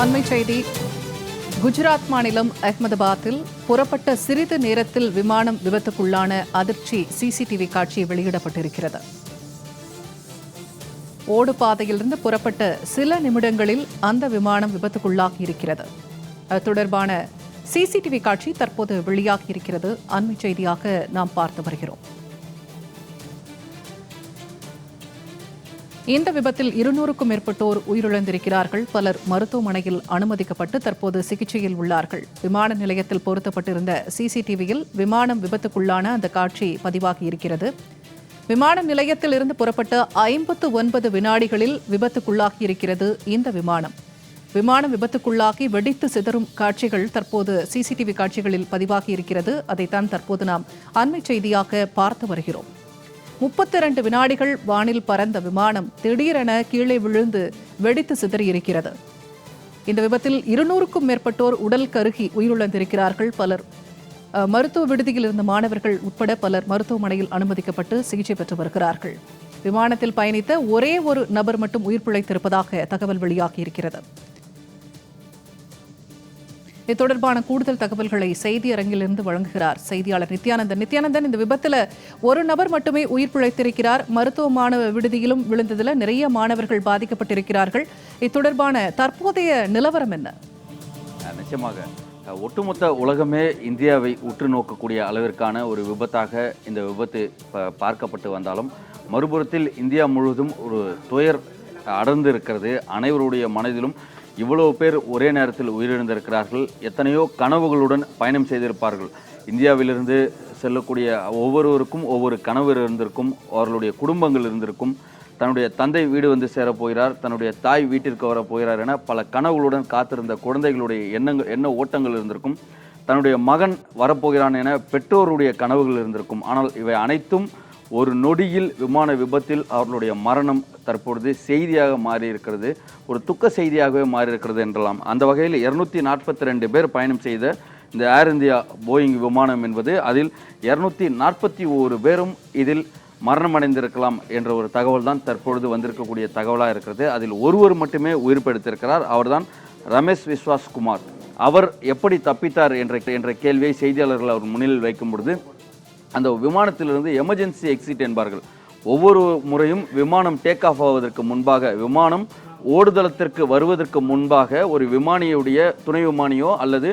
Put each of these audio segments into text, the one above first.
அண்மை செய்தி. குஜராத் மாநிலம் அகமதாபாத்தில் புறப்பட்ட சிறிது நேரத்தில் விமானம் விபத்துக்குள்ளான அதிர்ச்சி சிசிடிவி காட்சி வெளியிடப்பட்டிருக்கிறது. ஓடுபாதையிலிருந்து புறப்பட்ட சில நிமிடங்களில் அந்த விமானம் விபத்துக்குள்ளாகி இருக்கிறது அது தொடர்பான சிசிடிவி காட்சி தற்போது வெளியாகி இருக்கிறது அண்மை செய்தியாக நாம் பார்த்து வருகிறோம். இந்த விபத்தில் இருநூறுக்கும் மேற்பட்டோர் உயிரிழந்திருக்கிறார்கள். பலர் மருத்துவமனையில் அனுமதிக்கப்பட்டு தற்போது சிகிச்சையில் உள்ளார்கள். விமான நிலையத்தில் பொருத்தப்பட்டிருந்த சிசிடிவியில் விமானம் விபத்துக்குள்ளான அந்த காட்சி பதிவாகி இருக்கிறது. விமான நிலையத்தில் இருந்து புறப்பட்ட ஐம்பத்து ஒன்பது வினாடிகளில் விபத்துக்குள்ளாகி இருக்கிறது இந்த விமானம். விமானம் விபத்துக்குள்ளாகி வெடித்து சிதறும் காட்சிகள் தற்போது சிசிடிவி காட்சிகளில் பதிவாகி இருக்கிறது. அதைத்தான் தற்போது நாம் அண்மை செய்தியாக பார்த்து வருகிறோம். முப்பத்தி இரண்டு வினாடிகள் வானில் பறந்த விமானம் திடீரென கீழே விழுந்து வெடித்து சிதறியிருக்கிறது. இந்த விபத்தில் இருநூறுக்கும் மேற்பட்டோர் உடல் கருகி உயிரிழந்திருக்கிறார்கள் பலர். மருத்துவ விடுதியில் இருந்த மாணவர்கள் உட்பட பலர் மருத்துவமனையில் அனுமதிக்கப்பட்டு சிகிச்சை பெற்று வருகிறார்கள். விமானத்தில் பயணித்த ஒரே ஒரு நபர் மட்டும் உயிர் பிழைத்திருப்பதாக தகவல் வெளியாகியிருக்கிறது. இது தொடர்பான கூடுதல் தகவல்களை செய்தி அரங்கிலிருந்து வழங்குகிறார் செய்தியாளர் நித்யானந்தன். நித்யானந்தன் இந்த விபத்தில் ஒரு நபர் மட்டுமே உயிர் பிழைத்திருக்கிறார். மருத்துவ மாணவ விடுதியிலும் விழுந்ததில் நிறைய மாணவர்கள் பாதிக்கப்பட்டிருக்கிறார்கள். இது தொடர்பான தற்போதைய நிலவரம் என்ன? நிச்சயமாக ஒட்டுமொத்த உலகமே இந்தியாவை உற்று நோக்கக்கூடிய அளவிற்கான ஒரு விபத்தாக இந்த விபத்து ப- பார்க்கப்பட்டு வந்தாலும் மறுபுறத்தில் இந்தியா முழுவதும் ஒரு துயர் அடர்ந்து இருக்கிறது அனைவருடைய மனதிலும் இவ்வளவு பேர் ஒரே நேரத்தில் உயிரிழந்திருக்கிறார்கள். எத்தனையோ கனவுகளுடன் பயணம் செய்திருப்பார்கள். இந்தியாவிலிருந்து செல்லக்கூடிய ஒவ்வொருவருக்கும் ஒவ்வொரு கனவு இருந்திருக்கும் அவர்களுடைய குடும்பங்கள் இருந்திருக்கும். தன்னுடைய தந்தை வீடு வந்து சேரப்போகிறார் தன்னுடைய தாய் வீட்டிற்கு வரப்போகிறார் என பல கனவுகளுடன் காத்திருந்த குழந்தைகளுடைய எண்ணங்கள் எண்ண ஓட்டங்கள் இருந்திருக்கும். தன்னுடைய மகன் வரப்போகிறான் என பெற்றோருடைய கனவுகள் இருந்திருக்கும். ஆனால் இவை அனைத்தும் ஒரு நொடியில் விமான விபத்தில் அவர்களுடைய மரணம் தற்பொழுது செய்தியாக மாறியிருக்கிறது ஒரு துக்க செய்தியாகவே மாறி இருக்கிறது என்றலாம். அந்த வகையில் இருநூத்தி நாற்பத்தி ரெண்டு பேர் பயணம் செய்த இந்த ஏர் இந்தியா போயிங் விமானம் என்பது அதில் இருநூத்தி நாற்பத்தி ஒரு பேரும் இதில் மரணமடைந்திருக்கலாம் என்ற ஒரு தகவல் தான் தற்பொழுது வந்திருக்கக்கூடிய தகவலாக இருக்கிறது. அதில் ஒருவர் மட்டுமே உயிர் அவர்தான் ரமேஷ் விஸ்வாஸ் குமார். அவர் எப்படி தப்பித்தார் என்ற என்ற கேள்வியை செய்தியாளர்கள் அவர் முன்னில் வைக்கும் பொழுது அந்த விமானத்திலிருந்து எமர்ஜென்சி எக்ஸிட் என்பார்கள். ஒவ்வொரு முறையும் விமானம் டேக் ஆஃப் ஆவதற்கு முன்பாக விமானம் ஓடுதளத்திற்கு வருவதற்கு முன்பாக ஒரு விமானியுடைய துணை விமானியோ அல்லது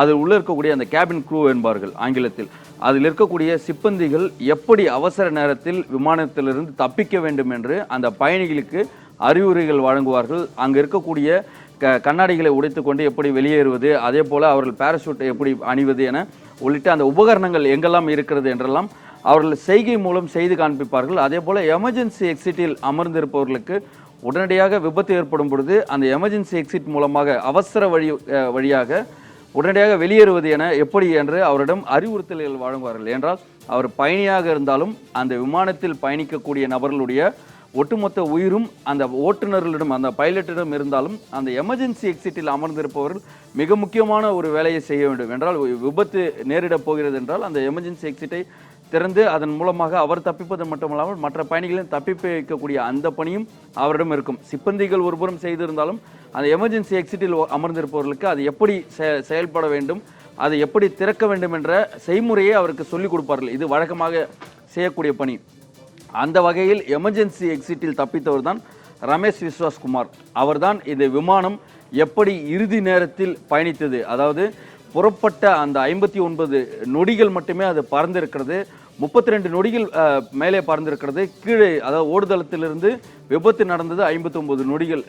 அதில் உள்ள இருக்கக்கூடிய அந்த கேபின் க்ரூ என்பார்கள் ஆங்கிலத்தில். அதில் இருக்கக்கூடிய சிப்பந்திகள் எப்படி அவசர நேரத்தில் விமானத்திலிருந்து தப்பிக்க வேண்டும் என்று அந்த பயணிகளுக்கு அறிவுரைகள் வழங்குவார்கள். அங்கே இருக்கக்கூடிய க கண்ணாடிகளை உடைத்துக்கொண்டு எப்படி வெளியேறுவது அதே போல் அவர்கள் பேராசூட்டை எப்படி அணிவது என உள்ளிட்ட அந்த உபகரணங்கள் எங்கெல்லாம் இருக்கிறது என்றெல்லாம் அவர்கள் செய்கை மூலம் செய்து காண்பிப்பார்கள். அதே போல் எமர்ஜென்சி எக்ஸிட்டில் அமர்ந்திருப்பவர்களுக்கு உடனடியாக விபத்து ஏற்படும் பொழுது அந்த எமர்ஜென்சி எக்ஸிட் மூலமாக அவசர வழி வழியாக உடனடியாக வெளியேறுவது என எப்படி என்று அவரிடம் அறிவுறுத்தல்கள் வழங்குவார்கள். என்றால் அவர் பயணியாக இருந்தாலும் அந்த விமானத்தில் பயணிக்கக்கூடிய நபர்களுடைய ஒட்டுமொத்த உயிரும் அந்த ஓட்டுநர்களிடம் அந்த பைலட்டிடம் இருந்தாலும் அந்த எமர்ஜென்சி எக்ஸிட்டில் அமர்ந்திருப்பவர்கள் மிக முக்கியமான ஒரு வேலையை செய்ய வேண்டும். என்றால் ஒரு விபத்து நேரிடப் போகிறது என்றால் அந்த எமர்ஜென்சி எக்ஸிட்டை திறந்து அதன் மூலமாக அவர் தப்பிப்பது மட்டுமல்லாமல் மற்ற பயணிகளையும் தப்பிப்பு வைக்கக்கூடிய அந்த பணியும் அவரிடம் இருக்கும். சிப்பந்திகள் ஒருபுறம் செய்திருந்தாலும் அந்த எமர்ஜென்சி எக்ஸிட்டில் அமர்ந்திருப்பவர்களுக்கு அது எப்படி செ- செயல்பட வேண்டும் அதை எப்படி திறக்க வேண்டும் என்ற செய்முறையை அவருக்கு சொல்லிக் கொடுப்பார்கள். இது வழக்கமாக செய்யக்கூடிய பணி. அந்த வகையில் எமர்ஜென்சி எக்ஸிட்டில் தப்பித்தவர் தான் ரமேஷ் விஸ்வாஸ்குமார். அவர்தான் இந்த விமானம் எப்படி இறுதி நேரத்தில் பயணித்தது. அதாவது புறப்பட்ட அந்த ஐம்பத்தி ஒன்பது நொடிகள் மட்டுமே அது பறந்திருக்கிறது. முப்பத்தி ரெண்டு நொடிகள் மேலே பறந்திருக்கிறது. கீழே அதாவது ஓடுதளத்திலிருந்து விபத்து நடந்தது ஐம்பத்தி ஒன்பது நொடிகள்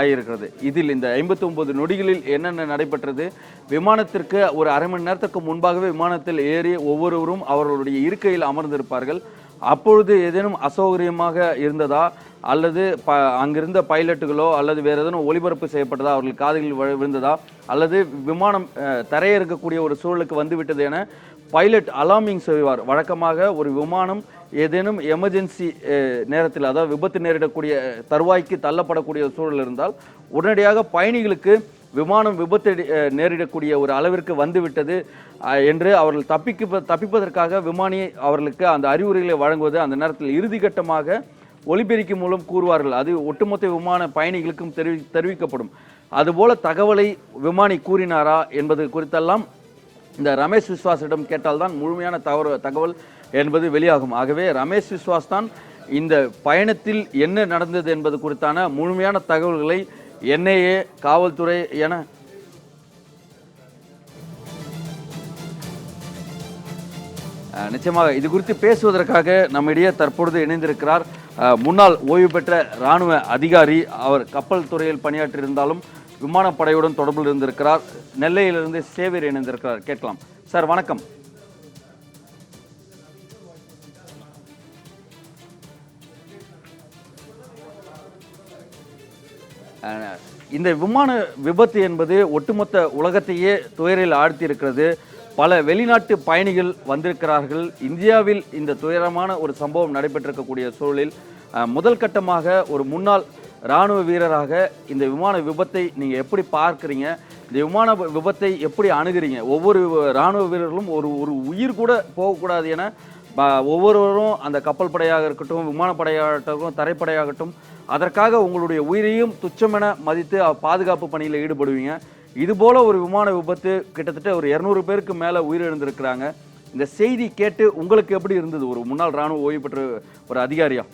ஆகியிருக்கிறது. இதில் இந்த ஐம்பத்தி ஒன்பது நொடிகளில் என்னென்ன நடைபெற்றது? விமானத்திற்கு ஒரு அரை மணி நேரத்துக்கு முன்பாகவே விமானத்தில் ஏறி ஒவ்வொருவரும் அவர்களுடைய இருக்கையில் அமர்ந்திருப்பார்கள். அப்பொழுது ஏதேனும் அசௌகரியமாக இருந்ததா? அல்லது ப அங்கிருந்த பைலட்டுகளோ அல்லது வேறு ஏதேனும் ஒளிபரப்பு செய்யப்பட்டதா? அவர்கள் காதுகளில் விழுந்ததா? அல்லது விமானம் அஹ், தரையிறக்கக்கூடிய ஒரு சூழலுக்கு வந்துவிட்டது என பைலட் அலாமிங் செய்வார். வழக்கமாக ஒரு விமானம் ஏதேனும் எமர்ஜென்சி நேரத்தில் அதாவது விபத்து நேரிடக்கூடிய தருவாய்க்கு தள்ளப்படக்கூடிய சூழல் இருந்தால் உடனடியாக பயணிகளுக்கு விமானம் விபத்து நேரிடக்கூடிய ஒரு அளவிற்கு வந்துவிட்டது என்று அவர்கள் தப்பிக்க தப்பிப்பதற்காக விமானி அவர்களுக்கு அந்த அறிவுரைகளை வழங்குவது அந்த நேரத்தில் இறுதிக்கட்டமாக ஒலிபெருக்கி மூலம் கூறுவார்கள். அது ஒட்டுமொத்த விமான பயணிகளுக்கும் தெரிவி தெரிவிக்கப்படும். அதுபோல தகவலை விமானி கூறினாரா என்பது குறித்தெல்லாம் இந்த ரமேஷ் விஸ்வாஸிடம் கேட்டால்தான் முழுமையான தவறு தகவல் என்பது வெளியாகும். ஆகவே ரமேஷ் விஸ்வாஸ் தான் இந்த பயணத்தில் என்ன நடந்தது என்பது குறித்தான முழுமையான தகவல்களை என்ஐஏ காவல்துறை என நிச்சயமாக இது குறித்து பேசுவதற்காக நம்மிடையே தற்பொழுது இணைந்திருக்கிறார். முன்னாள் ஓய்வு பெற்ற இராணுவ அதிகாரி அவர் கப்பல் துறையில் பணியாற்றியிருந்தாலும் விமானப்படையுடன் தொடர்பில் இருந்திருக்கிறார். நெல்லையிலிருந்து சேவியர் இணைந்திருக்கிறார். கேட்கலாம். சார் வணக்கம். இந்த விமான விபத்து என்பது ஒட்டுமொத்த உலகத்தையே துயரில் ஆழ்த்தி இருக்கிறது பல வெளிநாட்டு பயணிகள் வந்திருக்கிறார்கள். இந்தியாவில் இந்த துயரமான ஒரு சம்பவம் நடைபெற்றிருக்கக்கூடிய சூழலில் முதல் கட்டமாக ஒரு முன்னாள் இராணுவ வீரராக இந்த விமான விபத்தை நீங்கள் எப்படி பார்க்குறீங்க? இந்த விமான விபத்தை எப்படி அணுகிறீங்க? ஒவ்வொரு இராணுவ வீரர்களும் ஒரு ஒரு உயிர் கூட போகக்கூடாது என ஒவ்வொருவரும் அந்த கப்பல் படையாக இருக்கட்டும் விமானப்படையாகட்டும் தரைப்படையாகட்டும் அதற்காக உங்களுடைய உயிரையும் துச்சமென மதித்து பாதுகாப்பு பணியில் ஈடுபடுவீங்க. இதுபோல் ஒரு விமான விபத்து கிட்டத்தட்ட ஒரு இரநூறு பேருக்கு மேலே உயிரிழந்திருக்கிறாங்க. இந்த செய்தி கேட்டு உங்களுக்கு எப்படி இருந்தது? ஒரு முன்னாள் ராணுவ ஓய்வு பெற்ற ஒரு அதிகாரியாக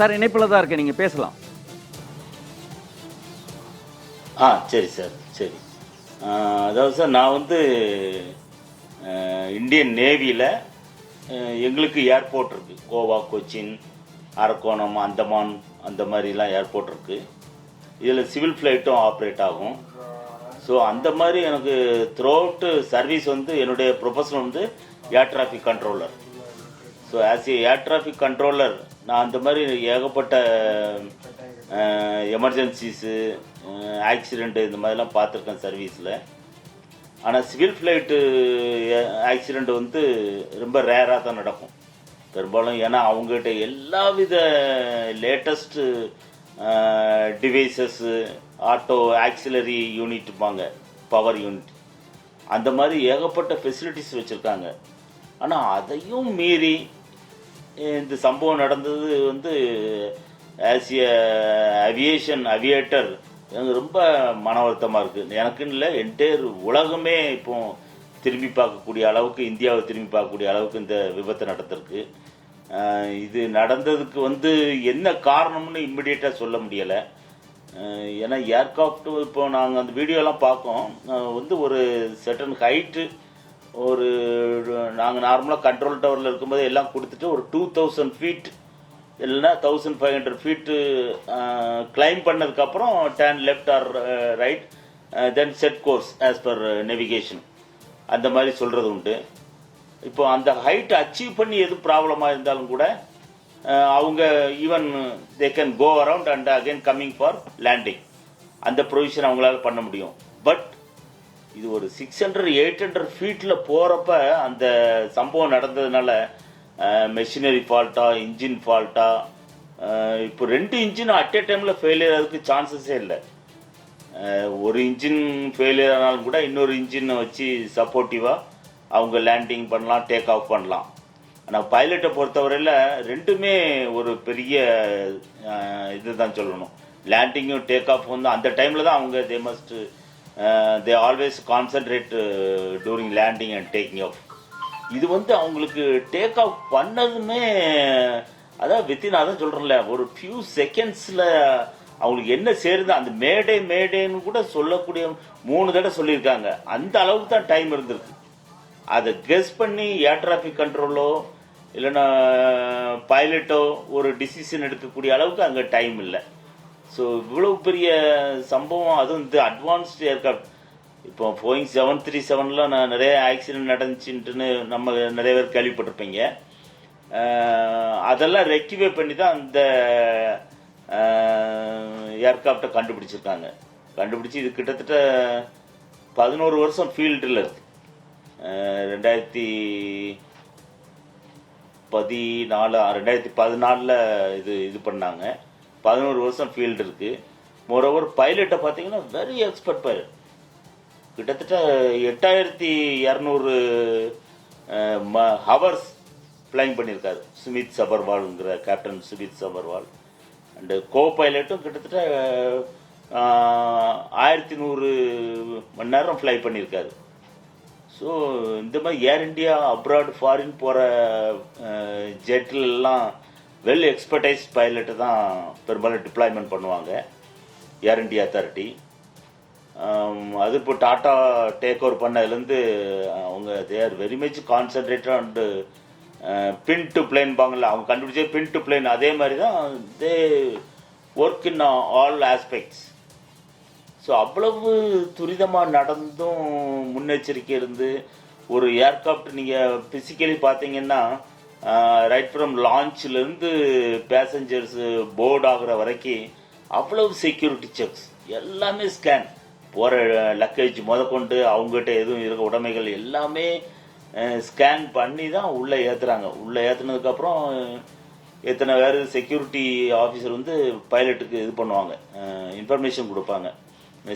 சார் இணைப்பில் தான் இருக்கேன். நீங்கள் பேசலாம். ஆ சரி சார் சரி. அதாவது சார் நான் வந்து இந்தியன் நேவியில் எங்களுக்கு ஏர்போர்ட் இருக்குது கோவா கொச்சின் அரக்கோணம் அந்தமான் அந்த மாதிரிலாம் ஏர்போர்ட் இருக்குது இதில் சிவில் ஃப்ளைட்டும் ஆப்ரேட் ஆகும். ஸோ அந்த மாதிரி எனக்கு த்ரூ அவுட்டு சர்வீஸ் வந்து என்னுடைய ப்ரொஃபஷன் வந்து air traffic controller so as a air traffic controller நான் அந்த மாதிரி ஏகப்பட்ட எமர்ஜென்சிஸு ஆக்சிடெண்ட்டு இந்த மாதிரிலாம் பார்த்துருக்கேன் சர்வீஸில் ஆனால் சிவில் ஃப்ளைட்டு ஆக்சிடெண்ட் வந்து ரொம்ப ரேராக தான் நடக்கும். பெரும்பாலும் ஏன்னா அவங்ககிட்ட எல்லா வித லேட்டஸ்ட்டு டிவைசஸ்ஸு ஆட்டோ ஆக்சிலரி யூனிட்டுப்பாங்க பவர் யூனிட் அந்த மாதிரி ஏகப்பட்ட ஃபெசிலிட்டிஸ் வச்சுருக்காங்க. ஆனால் அதையும் மீறி இந்த சம்பவம் நடந்தது வந்து ஆஸ் எ அவியேஷன் அவியேட்டர் எனக்கு ரொம்ப மன வருத்தமாக இருக்குது எனக்குன்னு இல்லை என்டையர் உலகமே இப்போ திரும்பி பார்க்கக்கூடிய அளவுக்கு இந்தியாவை திரும்பி பார்க்கக்கூடிய அளவுக்கு இந்த விபத்து நடந்திருக்கு. இது நடந்ததுக்கு வந்து என்ன காரணம்னு இம்மிடியேட்டாக சொல்ல முடியலை. ஏன்னா ஏர்கிராஃப்ட் இப்போ நாங்கள் அந்த வீடியோலாம் பார்க்கோம். வந்து ஒரு செட்டன் ஹைட்டு ஒரு நாங்கள் நார்மலாக கண்ட்ரோல் டவரில் இருக்கும்போது எல்லாம் கொடுத்துட்டு ஒரு டூ தௌசண்ட் ஃபீட் இல்லைன்னா thousand five hundred feet climb பண்ணதுக்கப்புறம் turn left or right then set course as per navigation அந்த மாதிரி சொல்கிறது உண்டு. இப்போ அந்த ஹைட் அச்சீவ் பண்ணி எது ப்ராப்ளமாக இருந்தாலும் கூட அவங்க even they can go around and again coming for landing அந்த ப்ரொவிஷன் அவங்களால பண்ண முடியும். பட் இது ஒரு சிக்ஸ் ஹண்ட்ரட் எயிட் ஹண்ட்ரட் ஃபீட்டில் போகிறப்ப அந்த சம்பவம் நடந்ததுனால மெஷினரி ஃபால்ட்டா இன்ஜின் ஃபால்ட்டா இப்போ ரெண்டு இன்ஜின் அட் ஏ டைமில் ஃபெயிலியர் ஆகிறதுக்கு சான்சஸே இல்லை. ஒரு இன்ஜின் ஃபெயிலியர் ஆனாலும் கூட இன்னொரு இன்ஜினை வச்சு சப்போர்ட்டிவாக அவங்க லேண்டிங் பண்ணலாம் டேக் ஆஃப் பண்ணலாம். ஆனால் பைலட்டை பொறுத்தவரையில் ரெண்டுமே ஒரு பெரிய இது இதுதான் சொல்லணும். லேண்டிங்கும் டேக் ஆஃப் வந்து அந்த டைமில் தான் அவங்க they must they always concentrate during landing and taking off இது வந்து அவங்களுக்கு டேக் ஆஃப் பண்ணதுமே அதான் வித்தின் அதான் சொல்கிறேன்ல ஒரு ஃபியூ செகண்ட்ஸில் அவங்களுக்கு என்ன சேருது அந்த மேடே மேடேன்னு கூட சொல்லக்கூடிய மூணு தடவை சொல்லியிருக்காங்க. அந்த அளவுக்கு தான் டைம் இருந்திருக்கு. அதை கெஸ் பண்ணி ஏர் டிராஃபிக் கண்ட்ரோலோ இல்லைன்னா பைலட்டோ ஒரு டிசிஷன் எடுக்கக்கூடிய அளவுக்கு அங்கே டைம் இல்லை. ஸோ இவ்வளோ பெரிய சம்பவம் அதுவும் இந்த அட்வான்ஸ்டு ஏர்க்ராஃப்ட் இப்போ போயிங் செவன் த்ரீ செவனில் நான் நிறைய ஆக்சிடென்ட் நடந்துச்சுன்ட்டுன்னு நம்ம நிறைய பேர் கேள்விப்பட்டிருப்பீங்க. அதெல்லாம் ரெக்டிஃபை பண்ணி தான் அந்த ஏர்க்ராஃப்டை கண்டுபிடிச்சிருக்காங்க. கண்டுபிடிச்சி இது கிட்டத்தட்ட பதினோரு வருஷம் ஃபீல்டில் இருக்கு. ரெண்டாயிரத்தி பதினாலு ரெண்டாயிரத்தி பதினாலில் இது இது பண்ணாங்க. பதினோரு வருஷம் ஃபீல்டு இருக்குது மோரோவர் பைலட்டை பார்த்தீங்கன்னா வெரி எக்ஸ்பர்ட் பைலட் கிட்டத்தட்ட எட்டாயிரத்தி இரநூறு ம ஹவர்ஸ் ஃப்ளைங் பண்ணியிருக்காரு. Sumit சபர்வால்ங்கிற captain Sumeet Sabharwal. And co பைலட்டும் கிட்டத்தட்ட ஆயிரத்தி நூறு மணி நேரம் ஃப்ளை பண்ணியிருக்காரு. ஸோ இந்த மாதிரி ஏர் இண்டியா அப்ராட் ஃபாரின் போகிற ஜெட்லெல்லாம் வெல் எக்ஸ்பர்டைஸ் பைலட்டு தான் பெரும்பாலும் டிப்ளாய்மெண்ட் பண்ணுவாங்க. ஏர் இண்டியா அத்தாரிட்டி அது இப்போ டாட்டா டேக் ஓவர் பண்ணதுலேருந்து அவங்க they are very much concentrated and pin to plane அவங்க கண்டுபிடிச்சே பின் டு பிளேன் அதே மாதிரி தான் they work in all aspects so அவ்வளவு துரிதமாக நடந்தும் முன்னெச்சரிக்கை இருந்து ஒரு ஏர்க்ராஃப்ட் நீங்கள் ஃபிசிக்கலி பார்த்தீங்கன்னா ரைட் ஃப்ரம் லான்ச்லேருந்து பேசஞ்சர்ஸு போர்டு ஆகுற வரைக்கும் அவ்வளவு செக்யூரிட்டி செக்ஸ் எல்லாமே ஸ்கேன் போகிற லக்கேஜ் முதற்கொண்டு அவங்ககிட்ட எதுவும் இருக்க உடைமைகள் எல்லாமே ஸ்கேன் பண்ணி தான் உள்ளே ஏற்றுறாங்க உள்ளே ஏற்றுனதுக்கப்புறம் எத்தனை பேர் செக்யூரிட்டி ஆஃபீஸர் வந்து பைலட்டுக்கு இது பண்ணுவாங்க. இன்ஃபர்மேஷன் கொடுப்பாங்க.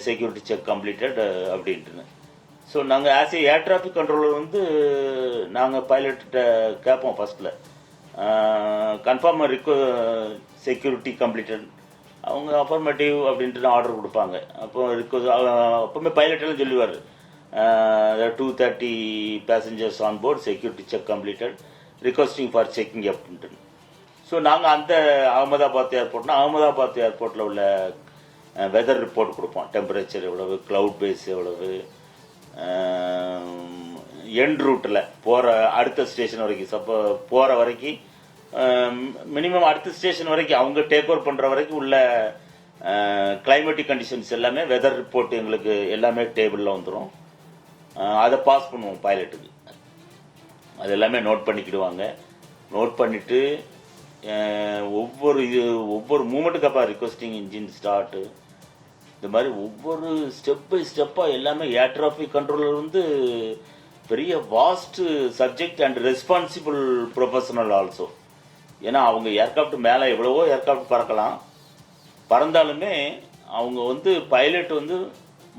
செக்யூரிட்டி செக் கம்ப்ளீட்டட் அப்படின்ட்டுன்னு. ஸோ நாங்கள் as a air traffic controller வந்து நாங்கள் பைலட்ட கேட்போம் ஃபஸ்ட்டில் கன்ஃபார்ம் ரிக்வ செக்யூரிட்டி கம்ப்ளீட்டட் அவங்க அஃபர்மேட்டிவ் அப்படின்ட்டு ஆர்டர் கொடுப்பாங்க. அப்போ ரிக்வஸ்ட் அப்போவுமே பைலட் எல்லாம் சொல்லுவார். Two thirty passengers on board security check completed requesting for checking அப்படின்ட்டு. ஸோ நாங்கள் அந்த அகமதாபாத் ஏர்போர்ட்னா அகமதாபாத் ஏர்போர்ட்டில் உள்ள வெதர் ரிப்போர்ட் கொடுப்போம். டெம்பரேச்சர் எவ்வளவு க்ளவுட் பேஸ் எவ்வளவு எண்ட் ரூட்டில் போகிற அடுத்த ஸ்டேஷன் வரைக்கும். சப்போ போகிற வரைக்கும் மினிமம் அடுத்த ஸ்டேஷன் வரைக்கும் அவங்க டேக் ஓவர் பண்ணுற வரைக்கும் உள்ள கிளைமேட்டிக் கண்டிஷன்ஸ் எல்லாமே வெதர் ரிப்போர்ட் எங்களுக்கு எல்லாமே டேபிளில் வந்துடும் அதை பாஸ் பண்ணுவோம் பைலட்டுக்கு அது எல்லாமே நோட் பண்ணிக்கிடுவாங்க. நோட் பண்ணிவிட்டு ஒவ்வொரு இது ஒவ்வொரு மூமெண்ட்டுக்கு அப்போ ரிக்வஸ்டிங் இன்ஜின் ஸ்டார்ட்டு இந்த மாதிரி ஒவ்வொரு ஸ்டெப் பை ஸ்டெப்பாக எல்லாமே ஏர் டிராஃபிக் கண்ட்ரோலர் வந்து பெரிய vast subject and responsible professional also ஏன்னா அவங்க ஏர்க்ராஃப்ட் மேலே எவ்வளவோ ஏர்க்ராஃப்ட் பறக்கலாம். பறந்தாலுமே அவங்க வந்து பைலட் வந்து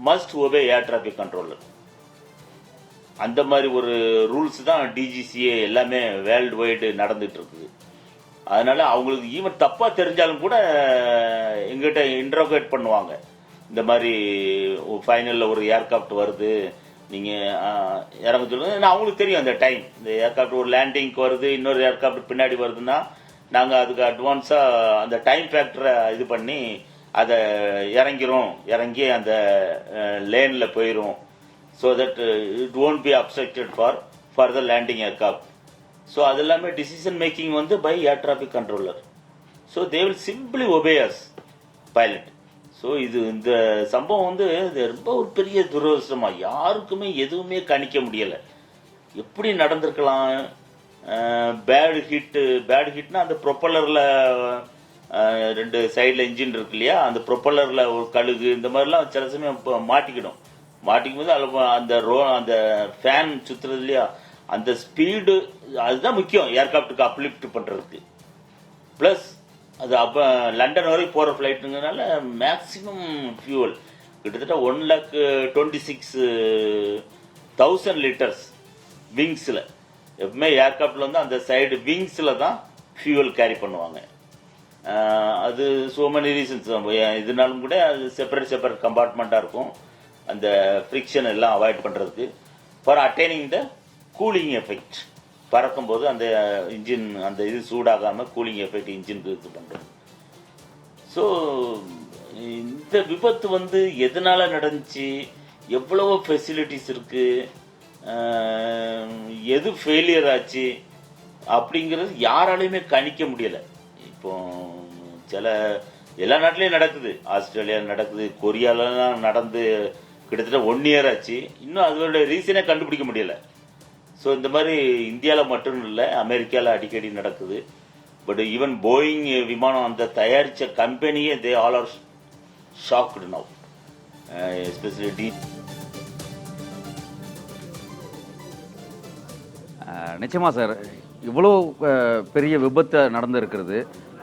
must obey air traffic controller அந்த மாதிரி ஒரு ரூல்ஸ் தான் டிஜிசிஏ எல்லாமே வேர்ல்டு வைடு நடந்துட்டு இருக்குது அதனால அவங்களுக்கு ஈவன் தப்பாக தெரிஞ்சாலும் கூட எங்கிட்ட இன்ட்ரோகேட் பண்ணுவாங்க. இந்த மாதிரி ஃபைனலில் ஒரு ஏர்க்ராஃப்ட் வருது நீங்கள் இறங்க சொல்லுங்கள் ஏன்னா அவங்களுக்கு தெரியும் அந்த டைம் இந்த ஏர்க்ராஃப்ட் ஒரு லேண்டிங்க்கு வருது இன்னொரு ஏர்க்ராஃப்ட் பின்னாடி வருதுன்னா நாங்கள் அதுக்கு அட்வான்ஸாக அந்த டைம் ஃபேக்டரை இது பண்ணி அதை இறங்கிறோம் இறங்கி அந்த லேனில் போயிடும் so that it won't be affected for further landing aircraft so அது எல்லாமே டிசிஷன் மேக்கிங் வந்து by air traffic controller so they will simply obeys pilot so இது இந்த சம்பவம் வந்து இது ரொம்ப ஒரு பெரிய துரதிருஷ்டமா யாருக்குமே எதுவுமே கணிக்க முடியலை. எப்படி நடந்திருக்கலாம்? பேடு ஹிட்டு பேடு ஹிட்னா அந்த ப்ரொப்பல்லரில் ரெண்டு சைடில் இன்ஜின் இருக்கு இல்லையா? அந்த ப்ரொப்பல்லரில் ஒரு கழுகு இந்த மாதிரிலாம் சில சமயம் இப்போ மாட்டிக்கிடும். மாட்டிக்கும் போது அதில் அந்த ரோ அந்த ஃபேன் சுற்றுறது இல்லையா? அந்த ஸ்பீடு அதுதான் முக்கியம் ஏர்கிராஃப்ட்டுக்கு அப்லிஃப்ட் பண்ணுறதுக்கு ப்ளஸ் அது அப்போ லண்டன் வரைக்கும் போகிற ஃப்ளைட்டுங்கிறனால மேக்ஸிமம் ஃபியூவல் கிட்டத்தட்ட one lakh twenty six thousand litres விங்ஸில் எப்பவுமே ஏர்க்ராஃப்டில் வந்து அந்த சைடு விங்ஸில் தான் ஃபியூவல் கேரி பண்ணுவாங்க. அது ஸோ மெனி ரீசன்ஸ் இதனாலும் கூட அது செப்பரேட் செப்பரேட் கம்பார்ட்மெண்ட்டாக இருக்கும். அந்த ஃப்ரிக்ஷன் எல்லாம் அவாய்ட் பண்ணுறதுக்கு for attaining the cooling effect பறக்கும்போது அந்த இன்ஜின் அந்த இது சூடாகாமல் கூலிங் எஃபெக்ட் இன்ஜினுக்கு இது பண்ணுறோம் ஸோ இந்த விபத்து வந்து எதனால் நடந்துச்சு? எவ்வளவோ ஃபெசிலிட்டிஸ் இருக்குது எது ஃபெயிலியர் ஆச்சு? அப்படிங்கிறது யாராலையுமே கணிக்க முடியலை. இப்போ சில எல்லா நாட்டிலையும் நடக்குது. ஆஸ்திரேலியா நடக்குது. கொரியாலலாம் நடந்து கிட்டத்தட்ட ஒன் இயர் ஆச்சு. இன்னும் அதோட ரீசனே கண்டுபிடிக்க முடியலை. ஸோ இந்த மாதிரி இந்தியாவில் மட்டும் இல்லை அமெரிக்காவில் அடிக்கடி நடக்குது. பட் ஈவன் போயிங் விமானம் அந்த தயாரித்த கம்பெனியே they all are shocked now especially D நிச்சயமாக சார் இவ்வளோ பெரிய விபத்து நடந்திருக்கிறது.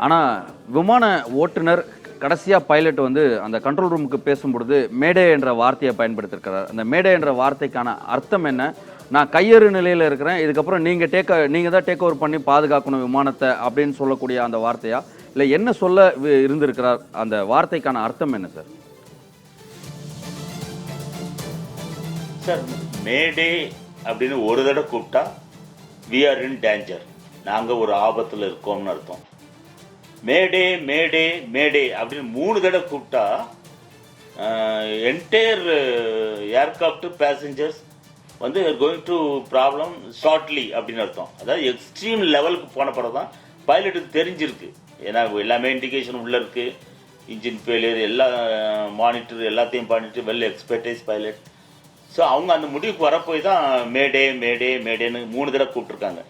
ஆனால் விமான ஓட்டுநர் கடைசியாக பைலட் வந்து அந்த கண்ட்ரோல் ரூமுக்கு பேசும்பொழுது மேடே என்ற வார்த்தையை பயன்படுத்தியிருக்கிறார் அந்த மேடே என்ற வார்த்தைக்கான அர்த்தம் என்ன? நான் கையறு நிலையில் இருக்கிறேன். இதுக்கப்புறம் நீங்கள் டேக் நீங்கள் தான் டேக் ஓவர் பண்ணி பாதுகாக்கணும் விமானத்தை அப்படின்னு சொல்லக்கூடிய அந்த வார்த்தையா? இல்லை என்ன சொல்ல இருந்திருக்கிறார்? அந்த வார்த்தைக்கான அர்த்தம் என்ன சார் சார் மேடே அப்படின்னு ஒரு தடவை கூப்பிட்டா வி ஆர் இன் டேஞ்சர் நாங்கள் ஒரு ஆபத்தில் இருக்கோம்னு அர்த்தம். மேடே மேடே மேடே அப்படின்னு மூணு தடவை கூப்பிட்டா என்டையர் ஏர்கிராஃப்ட் பேசஞ்சர்ஸ் வந்து கோயிங் டு ப்ராப்ளம் ஷார்ட்லி அப்படின்னு அர்த்தம். அதாவது எக்ஸ்ட்ரீம் லெவலுக்கு போன பிறகு தான் பைலட்டுக்கு தெரிஞ்சிருக்கு. ஏன்னா எல்லாமே இண்டிகேஷன் உள்ளே இருக்குது இன்ஜின் ஃபெயிலியர் எல்லா மானிட்டர் எல்லாத்தையும் பண்ணிட்டு வெல் எக்ஸ்பர்டைஸ் பைலட் ஸோ அவங்க அந்த முடிவுக்கு வரப்போய் தான் மேடே மேடே மேடேன்னு மூணு தடவை கூப்பிட்ருக்காங்க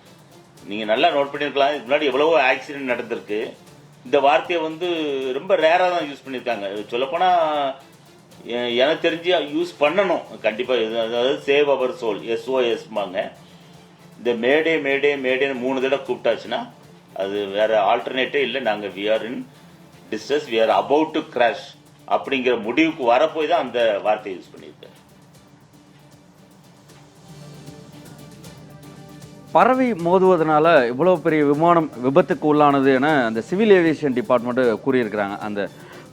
நீங்கள் நல்லா நோட் பண்ணியிருக்கலாம் இதுக்கு முன்னாடி எவ்வளவோ ஆக்சிடென்ட் நடந்திருக்கு. இந்த வார்த்தையை வந்து ரொம்ப ரேராக தான் யூஸ் பண்ணியிருக்காங்க சொல்லப்போனால் எனக்கு தெரிஞ்சு யூஸ் பண்ணணும். கண்டிப்பாக அதாவது சேவ் அவர் சோல் எஸ்ஓஎஸ்மாங்க இந்த மேடே மேடே மேடேன்னு மூணு தடவை கூப்பிட்டாச்சுன்னா அது வேற ஆல்டர்னேட்டே இல்லை நாங்கள் we are in distress we are about to crash அப்படிங்கிற முடிவுக்கு வரப்போய் தான் அந்த வார்த்தையை யூஸ் பண்ணியிருக்கேன் பறவை மோதுவதனால இவ்வளோ பெரிய விமானம் விபத்துக்கு உள்ளானது என அந்த சிவில் ஏவியேஷன் டிபார்ட்மெண்ட்டு கூறியிருக்கிறாங்க. அந்த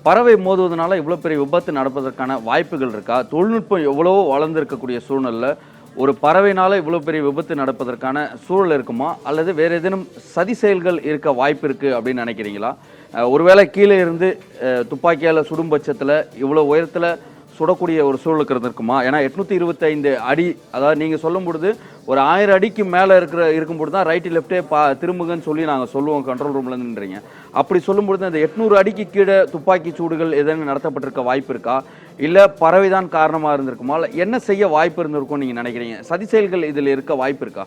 பறவை மோதுவதனால இவ்வளோ பெரிய விபத்து நடப்பதற்கான வாய்ப்புகள் இருக்கா? தொழில்நுட்பம் எவ்வளவோ வளர்ந்துருக்கக்கூடிய சூழ்நிலை ஒரு பறவைனால இவ்வளோ பெரிய விபத்து நடப்பதற்கான சூழல் இருக்குமா? அல்லது வேறு ஏதேனும் சதி செயல்கள் இருக்க வாய்ப்பு இருக்குது அப்படின்னு நினைக்கிறீங்களா? ஒருவேளை கீழே இருந்து துப்பாக்கியால் சுடும் பட்சத்தில் இவ்வளோ உயரத்தில் சுடக்கூடிய ஒரு சூழலுக்கு இருந்திருக்குமா? ஏன்னா எட்நூத்தி இருபத்தைந்து அடி அதாவது நீங்க சொல்லும் பொழுது ஒரு ஆயிரம் அடிக்கு மேல இருக்கிற இருக்கும்போது தான் ரைட்டு லெஃப்ட்டே பா திரும்புங்கன்னு சொல்லி நாங்க சொல்லுவோம் கண்ட்ரோல் ரூம்ல இருந்துன்றீங்க அப்படி சொல்லும் பொழுது அந்த எட்நூறு அடிக்கு கீழே துப்பாக்கி சூடுகள் எதனா நடத்தப்பட்டிருக்க வாய்ப்பு இருக்கா? இல்ல பறவைதான் காரணமா இருந்திருக்குமா? இல்ல என்ன செய்ய வாய்ப்பு இருந்திருக்கும் நீங்க நினைக்கிறீங்க? சதி செயல்கள் இதுல இருக்க வாய்ப்பு இருக்கா?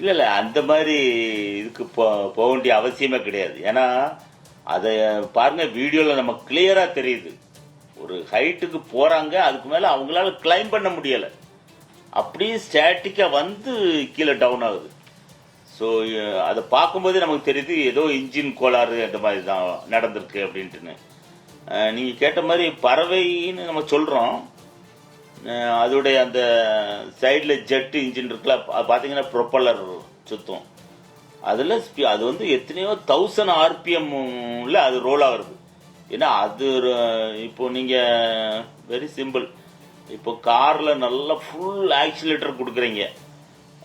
இல்லை இல்லை அந்த மாதிரி இதுக்கு போ போக வேண்டிய அவசியமே கிடையாது. ஏன்னா அதை பாருங்க வீடியோவில் நம்ம கிளியராக தெரியுது. ஒரு ஹைட்டுக்கு போகிறாங்க அதுக்கு மேலே அவங்களால கிளைம் பண்ண முடியலை. அப்படியே ஸ்டாட்டிக்காக வந்து கீழே டவுன் ஆகுது. ஸோ அதை பார்க்கும்போதே நமக்கு தெரியுது ஏதோ இன்ஜின் கோளாறு அந்த மாதிரி தான் நடந்திருக்கு அப்படின்ட்டுன்னு. நீங்கள் கேட்ட மாதிரி பறவைன்னு நம்ம சொல்கிறோம் அதோடைய அந்த சைடில் ஜெட்டு இன்ஜின் இருக்குல்ல பார்த்தீங்கன்னா ப்ரொப்பல்லர் சுத்தும். அதில் அது வந்து எத்தனையோ தௌசண்ட் ஆர்பிஎம்ல அது ரோல் ஆகுறது. ஏன்னா அது இப்போ நீங்கள் வெரி சிம்பிள் இப்போ காரில் நல்லா ஃபுல் ஆக்சிலேட்டர் கொடுக்குறீங்க.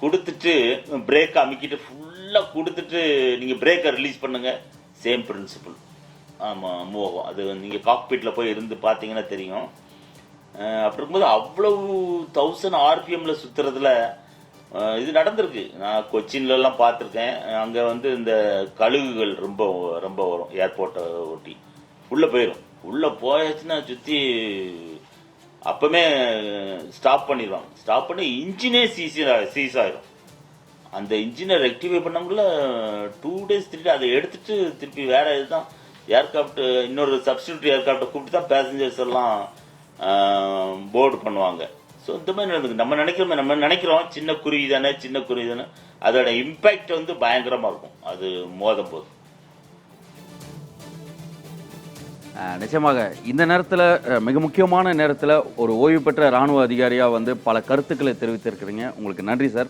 கொடுத்துட்டு பிரேக் அமுக்கிட்டு ஃபுல்லாக கொடுத்துட்டு நீங்கள் பிரேக்கை ரிலீஸ் பண்ணுங்கள் சேம் பிரின்சிபல் ஆமாம் மூவ் ஆகும். அது நீங்கள் காக்பீட்டில் போய் இருந்து பார்த்தீங்கன்னா தெரியும். அப்படி இருக்கும்போது அவ்வளவு தௌசண்ட் ஆர்பிஎம்மில் சுற்றுறதுல இது நடந்திருக்கு. நான் கொச்சின்லலாம் பார்த்துருக்கேன். அங்கே வந்து இந்த கழுகுகள் ரொம்ப ரொம்ப வரும். ஏர்போர்ட்டை ஒட்டி. உள்ளே போயிடும் உள்ளே போயாச்சுன்னா சுற்றி அப்பமே ஸ்டாப் பண்ணிடுவாங்க ஸ்டாப் பண்ணி இன்ஜினே சீஸ் சீஸ் ஆகிடும் அந்த இன்ஜினை ரெக்டிஃபை பண்ணவங்கள டூ டேஸ் த்ரீ அதை எடுத்துட்டு திருப்பி வேற இதுதான். ஏர்கிராஃப்ட் இன்னொரு சப்ஸ்டியூட் ஏர்கிராஃப்டை கூப்பிட்டு தான் பேசஞ்சர்ஸ் எல்லாம் போர்டு பண்ணுவாங்க. ஸோ இந்த மாதிரி நடந்துக்கு நம்ம நினைக்கிறோம் நம்ம நினைக்கிறோம். சின்ன குருவி தானே சின்ன குருவி தானே அதோட இம்பேக்ட் வந்து பயங்கரமாக இருக்கும். அது மோதும் போது. நிச்சயமாக. இந்த நேரத்தில் மிக முக்கியமான நேரத்தில் ஒரு ஓய்வு பெற்ற இராணுவ அதிகாரியாக வந்து பல கருத்துக்களை தெரிவித்திருக்கிறீங்க. உங்களுக்கு நன்றி சார்.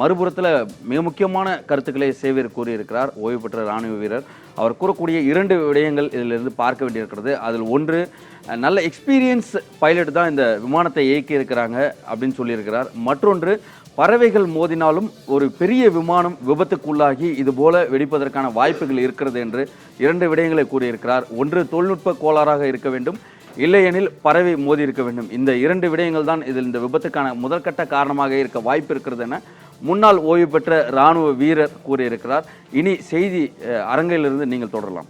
மறுபுறத்தில் மிக முக்கியமான கருத்துக்களை சேவியர் கூறியிருக்கிறார் ஓய்வு பெற்ற இராணுவ வீரர். அவர் கூறக்கூடிய இரண்டு விடயங்கள் இதிலிருந்து பார்க்க வேண்டியிருக்கிறது. அதில் ஒன்று நல்ல எக்ஸ்பீரியன்ஸ் பைலட் தான் இந்த விமானத்தை இயக்கி இருக்கிறாங்க அப்படின்னு சொல்லியிருக்கிறார். மற்றொன்று பறவைகள் மோதினாலும் ஒரு பெரிய விமானம் விபத்துக்குள்ளாகி இதுபோல வெடிப்பதற்கான வாய்ப்புகள் இருக்கிறது என்று இரண்டு விடயங்களை கூறியிருக்கிறார். ஒன்று தொழில்நுட்ப கோளாறாக இருக்க வேண்டும். இல்லையெனில் பறவை மோதி இருக்க வேண்டும். இந்த இரண்டு விடயங்கள் தான் இதில் இந்த விபத்துக்கான முதற்கட்ட காரணமாக இருக்க வாய்ப்பு இருக்கிறது என முன்னாள் ஓய்வு பெற்ற இராணுவ வீரர் கூறியிருக்கிறார். இனி செய்தி அரங்கிலிருந்து நீங்கள் தொடரலாம்.